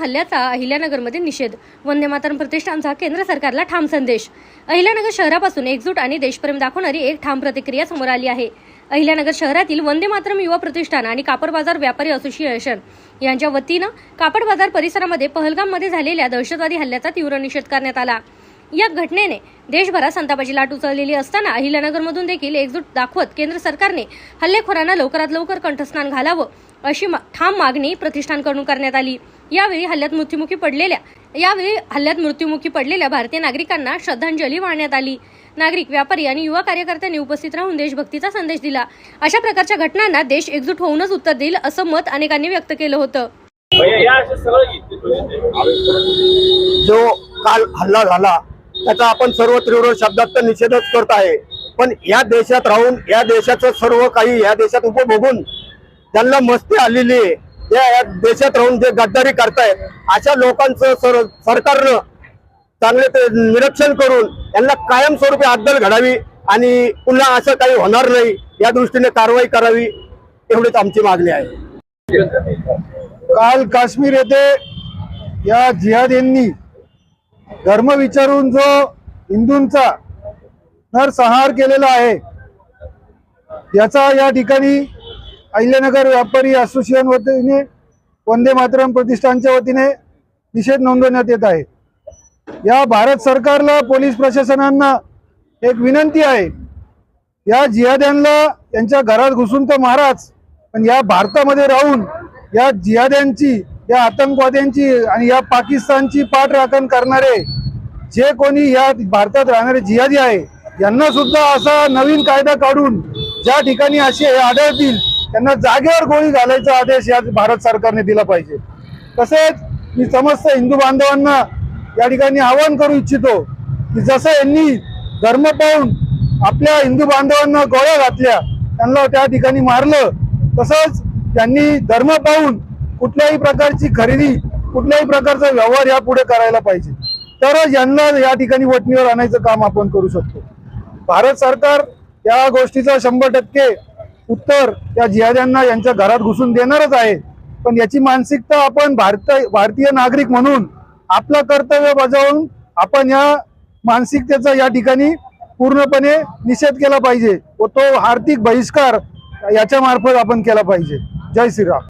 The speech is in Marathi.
हल्ल्याचा अहिल्यानगरमध्ये निषेध. वंदे मातरम प्रतिष्ठानचा केंद्र सरकारला ठाम संदेश. अहिल्यानगर शहरापासून एकजूट आणि देशप्रेम दाखवणारी एक ठाम प्रतिक्रिया समोर आली आहे. अहिल्यानगर शहरातील वंदे मातरम युवा प्रतिष्ठान आणि कापड बाजार व्यापारी असोसिएशन यांच्या वतीनं कापड बाजार परिसरामध्ये पहलगाममध्ये झालेल्या दहशतवादी हल्ल्याचा तीव्र निषेध करण्यात आला. या घटनेने देशभरात संतापाची लाट उचललेली असताना अहिल्यानगरमधून देखील एकजूट दाखवत केंद्र सरकारने हल्लेखोरांना लवकरात लवकर कंठस्नान घालावं अशी मा- ठाम मागणी प्रतिष्ठानकडून करण्यात आली. यावेळी हल्ल्यात मृत्युमुखी पडलेल्या यावेळी हल्ल्यात मृत्युमुखी पडलेल्या भारतीय नागरिकांना श्रद्धांजली वाहण्यात आली. नागरिक व्यापारी आणि युवा कार्यकर्त्यांनी उपस्थित राहून देशभक्तीचा संदेश दिला. अशा प्रकारच्या घटनांना देश एकजूट होऊनच उत्तर देईल असं मत अनेकांनी व्यक्त केलं होतं. जो काल हल्ला झाला त्याचा आपण सर्व तीव्र शब्दात तर निषेधच करत आहे. पण या देशात राहून या देशाचं सर्व काही या देशात उपभोगून त्यांना मस्ती आलेली आहे. या या देशात राहून जे गद्दारी करतायत अशा लोकांचं सर सरकारनं चांगले ते निरीक्षण करून यांना कायमस्वरूपी अद्दल घडावी आणि पुन्हा असं काही होणार नाही या दृष्टीने कारवाई करावी एवढीच आमची मागणी आहे. काल काश्मीर येथे या जिहादींनी धर्म विचारून जो हिंदूंचा नरसंहार केलेला आहे याचा या ठिकाणी अहिल्यानगर व्यापारी असोसिएशन वतीने वंदे मातरम प्रतिष्ठानच्या वतीने निषेध नोंदवण्यात येत आहे. या भारत सरकारला पोलीस प्रशासनांना एक विनंती आहे. या जिहाद्यांना यांच्या घरात घुसून तर महाराज पण या भारतामध्ये राहून या जिहाद्यांची या आतंकवाद्यांची आणि या पाकिस्तानची पाठराखण करणारे जे कोणी या भारतात राहणारे जिहादी आहे यांना सुद्धा असा नवीन कायदा काढून ज्या ठिकाणी असे आढळतील त्यांना जागेवर गोळी घालायचा आदेश या भारत सरकारने दिला पाहिजे. तसेच मी समस्त हिंदू बांधवांना या ठिकाणी आवाहन करू इच्छितो की जसं यांनी धर्म पाहून आपल्या हिंदू बांधवांना गोळ्या घातल्या त्यांना त्या ठिकाणी मारलं तसंच त्यांनी धर्म पाहून कुठल्याही प्रकारची खरेदी कुठल्याही प्रकारचा व्यवहार यापुढे करायला पाहिजे. तरच यांना या ठिकाणी वटणीवर आणायचं काम आपण करू शकतो. भारत सरकार या गोष्टीचा शंभर टक्के उत्तर या जिहाद्यांना यांच्या घरात घुसून देणारच आहे. पण याची मानसिकता आपण भारत भारतीय नागरिक म्हणून आपलं कर्तव्य बजावून आपण या मानसिकतेचा या ठिकाणी पूर्णपणे निषेध केला पाहिजे व तो आर्थिक बहिष्कार याच्या मार्फत आपण केला पाहिजे. जय श्रीराम.